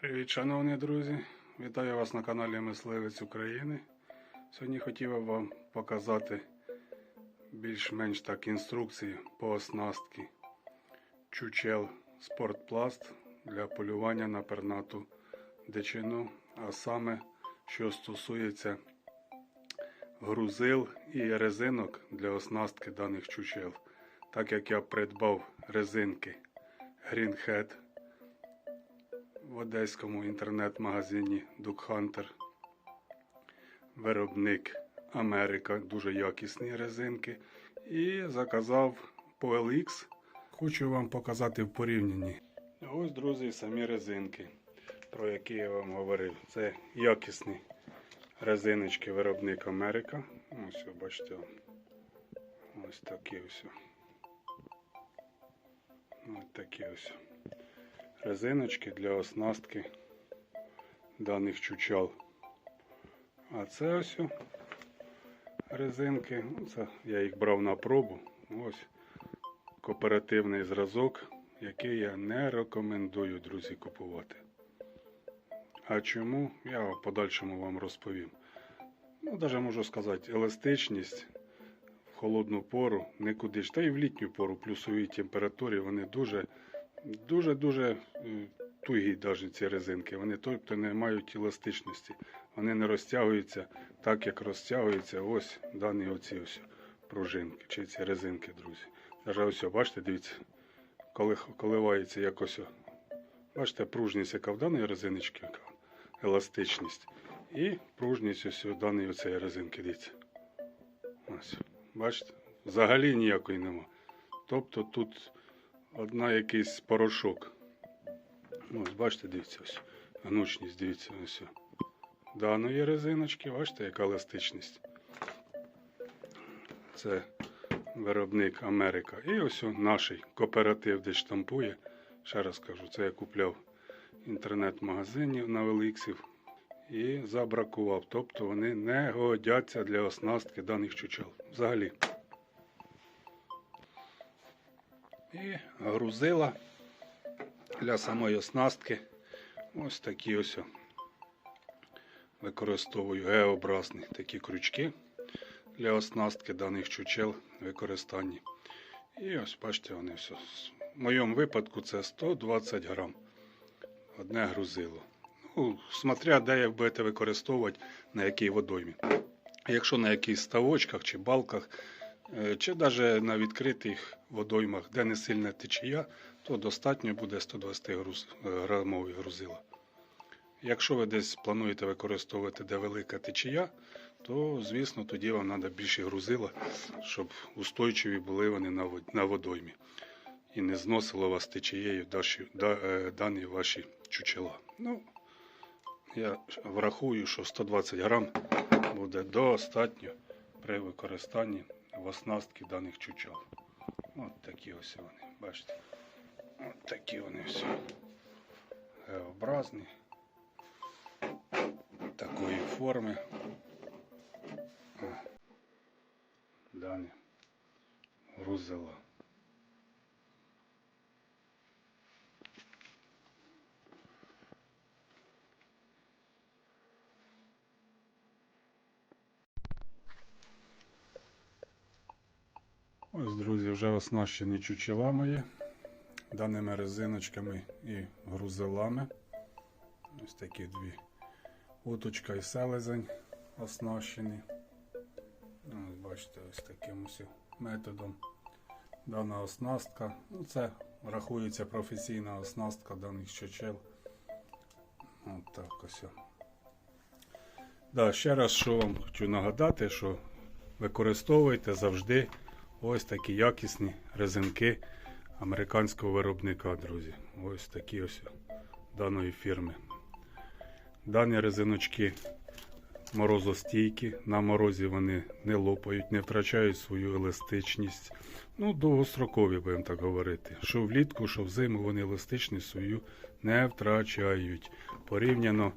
Привіт, шановні друзі! Вітаю вас на каналі Мисливець України. Сьогодні хотів би вам показати більш-менш так інструкції по оснастці чучел спортпласт для полювання на пернату дичину, а саме що стосується грузил і резинок для оснастки даних чучел. Так як я придбав резинки Greenhead в одеському інтернет-магазині Hunter. Виробник Америка, дуже якісні резинки. І заказав по LX. Хочу вам показати в порівнянні. Ось, друзі, самі резинки, про які я вам говорив. Це якісні резиночки виробник Америка. Ось, бачите, ось такі ось. Ось такі ось резиночки для оснастки даних чучал. А це ось резинки. Це я їх брав на пробу. Ось кооперативний зразок, який я не рекомендую, друзі, купувати. А чому? Я в подальшому вам розповім. Ну, навіть можу сказати, еластичність в холодну пору нікуди ж. Та й в літню пору плюсовій температурі вони дуже дуже-дуже тугі навіть ці резинки. Вони тобто не мають еластичності. Вони не розтягуються так, як розтягуються ось дані оці ось пружинки чи ці резинки, друзі. Даже ось, бачите, дивіться, коли коливається якось. Бачите, пружність, яка в даної резиночки, яка еластичність. І пружність ось у даної оцеї резинки, дивіться. Ось, бачите, взагалі ніякої нема. Тобто тут одна якийсь порошок. Ось, бачите, дивіться, ось. Гнучність, дивіться, ось. Даної резиночки, бачите, яка еластичність. Це виробник Америка. І ось наш кооператив, де штампує. Ще раз кажу, це я купляв інтернет-магазині на Великсів і забракував. Тобто вони не годяться для оснастки даних чучел. Взагалі. І грузила для самої оснастки. Ось такі ось використовую Г-образні такі крючки для оснастки даних чучел використанні. І ось бачите, вони все. В моєму випадку це 120 грам. Одне грузило. Ну, смотря де як будете використовувати, на якій водоймі. Якщо на якихось ставочках чи балках, чи навіть на відкритих водоймах, де не сильна течія, то достатньо буде 120 груз, е, грамові грузила. Якщо ви десь плануєте використовувати де велика течія, то звісно тоді вам треба більше грузила, щоб устойчиві були вони на водоймі. І не зносило вас течією е, дані ваші чучела. Ну, я врахую, що 120 грам буде достатньо при використанні в оснастки даних чучел. От такі ось вони, бачите. От такі вони всі. Г-образні. Такої форми. Дані. Грузила. Ось, друзі, вже оснащені чучела мої даними резиночками і грузилами. Ось такі дві уточка і селезень оснащені. Ось бачите, ось таким ось методом. Дана оснастка. Ну, це рахується професійна оснастка даних чучел. От так ось. Да, ще раз що вам хочу нагадати, що використовуйте завжди ось такі якісні резинки американського виробника, друзі. Ось такі ось даної фірми. Дані резиночки морозостійкі, на морозі вони не лопають, не втрачають свою еластичність. Ну, довгострокові, будемо так говорити. Що влітку, що взиму вони еластичність свою не втрачають. Порівняно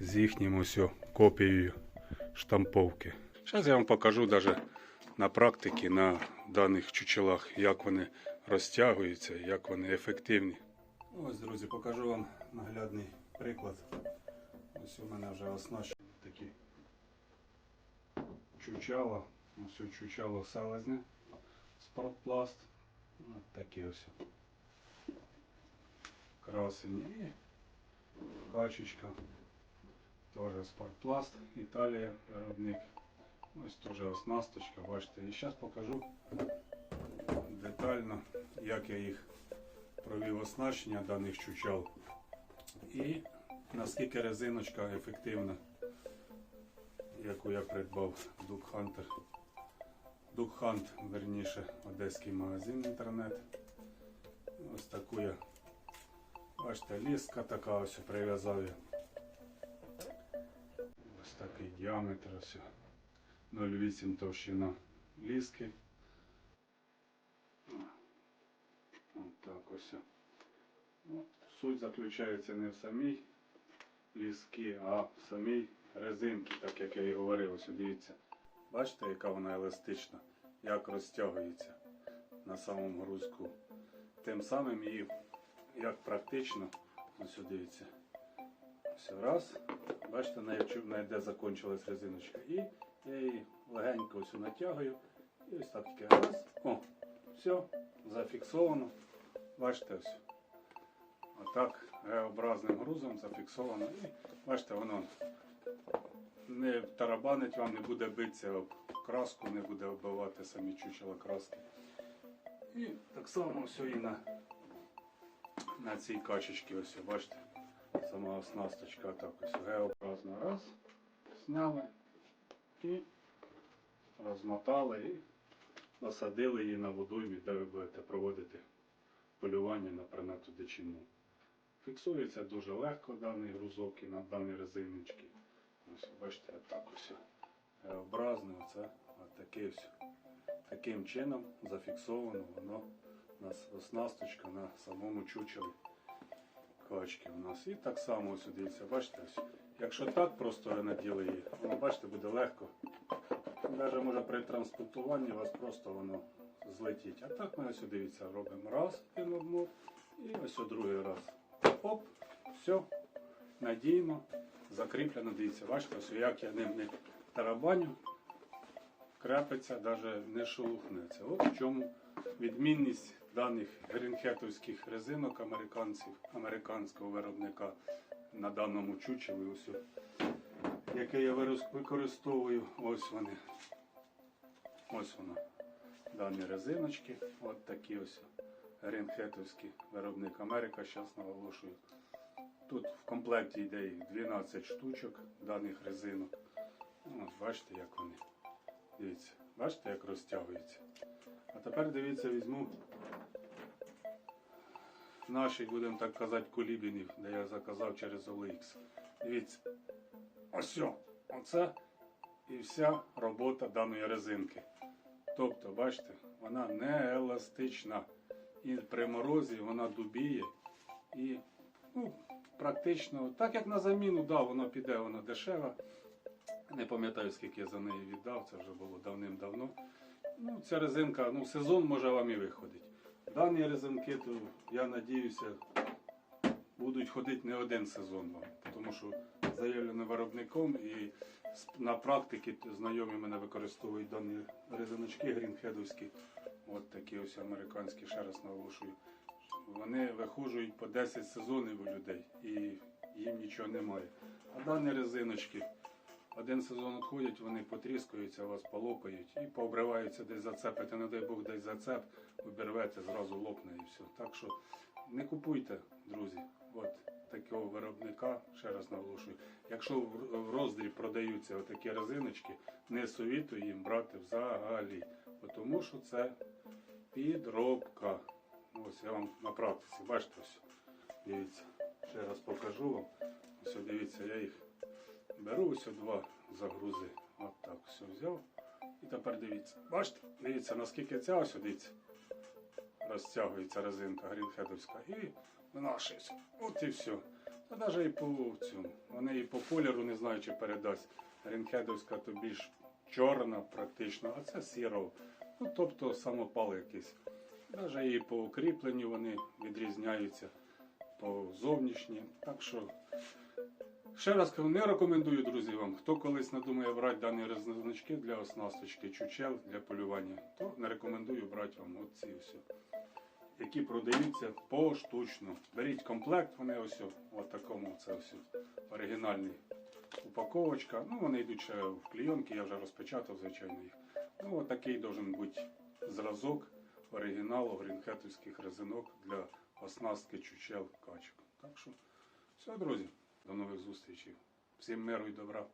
з їхнім ось копією штамповки. Зараз я вам покажу даже на практиці на даних чучелах, як вони розтягуються, як вони ефективні. Ось, друзі, покажу вам наглядний приклад. Ось у мене вже оснащені такі чучала. Ось чучало селезня. Спортпласт. Ось такі ось. Красені. І качечка. Теж спортпласт. Італія виробник. Ось теж оснасточка, бачите. І зараз покажу детально, як я їх провів оснащення даних чучал. І наскільки резиночка ефективна, яку я придбав. Duck Hunt, верніше, одеський магазин інтернет. Ось таку я. Бачите, ліска така ось прив'язав я. Ось такий діаметр ось. 0,8 товщина ліски. Ось так ось. Ну, Суть заключається не в самій ліски, а в самій резинці, так як я і говорив, ось дивіться. Бачите, яка вона еластична, як розтягується на самому грузку. Тим самим її як практично, ось дивіться. Ось раз. Бачите, на де закінчилась резиночка. І її легенько ось натягую. І ось так тільки раз. О, все, зафіксовано. Бачите ось. Отак Г-образним грузом зафіксовано. І бачите, воно не тарабанить вам, не буде битися об краску, не буде оббивати самі чучела краски. І так само все і на, на цій качечці, ось, бачите, сама оснасточка так ось Г-образно раз, зняли і розмотали і насадили її на водоймі, де ви будете проводити полювання на принату дичину. Фіксується дуже легко даний грузок і на даній резиночці. Ось бачите, так ось образне, оце таке ось. Таким чином зафіксовано воно у нас оснасточка на самому чучелі качки у нас. І так само ось дивіться, бачите, ось. Якщо так просто наділи її, воно бачите, буде легко. Навіть може при транспортуванні у вас просто воно злетіть. А так ми ось дивіться, робимо раз обмот і ось другий раз. Оп, все, надійно, закріплено, дивіться, бачите, ось як я ним не тарабаню, крепиться, навіть не шелухнеться. От в чому відмінність даних грінхетовських резинок американців, американського виробника на даному чучелі, ось, яке я використовую. Ось вони. Ось воно. Дані резиночки. От такі ось грінхетовський виробник Америка, зараз наголошую. Тут в комплекті йде їх 12 штучок даних резинок. Ось бачите, як вони. Дивіться, бачите, як розтягується. А тепер дивіться, візьму наші, будемо так казати, кулібінів, де я заказав через OLX. Дивіться. Ось. Оце і вся робота даної резинки. Тобто, бачите, вона не еластична. І при морозі вона дубіє. І ну, практично, так як на заміну, да, воно піде, воно дешево. Не пам'ятаю, скільки я за неї віддав, це вже було давним-давно. Ну, ця резинка, ну, сезон може вам і виходить. Дані резинки, то я надіюся, будуть ходити не один сезон вам, тому що заявлено виробником і на практиці знайомі мене використовують дані резиночки грінхедовські. От такі ось американські, ще раз наголошую. Вони вихожують по 10 сезонів у людей і їм нічого немає. А дані резиночки один сезон відходять, вони потріскаються, вас полопають і пообриваються десь зацепити. Не дай Бог десь зацеп, обірвете, зразу лопне і все. Так що не купуйте, друзі. От такого виробника, ще раз наголошую. Якщо в в роздрі продаються отакі резиночки, не совітую їм брати взагалі. Тому що це підробка. Ось я вам на практиці, бачите ось. Дивіться, ще раз покажу вам. Ось дивіться, я їх беру ось два загрузи. От так все взяв. І тепер дивіться. Бачите? Дивіться, наскільки ця ось дивіться. Розтягується резинка грінхедовська. І винашується. От і все. Та навіть і по цьому. Вони і по кольору не знаю, чи передасть. Грінхедовська то більш чорна практично, а це сіро. Ну, тобто самопал якийсь. Навіть і по укріпленню вони відрізняються. по зовнішні. Так що ще раз кажу, не рекомендую, друзі, вам. Хто колись надумає брати дані значки для оснасточки, чучел для полювання, то не рекомендую брати вам оці все. Які продаються поштучно. Беріть комплект, вони ось от такому це все. Оригінальний упаковочка. Ну, вони йдуть ще в клейонки, я вже розпечатав, звичайно, їх. Ну, от такий должен бути зразок оригіналу грінхетівських резинок для оснастки чучел качок. Так що, все, друзі, до нових зустрічей. Всім миру і добра.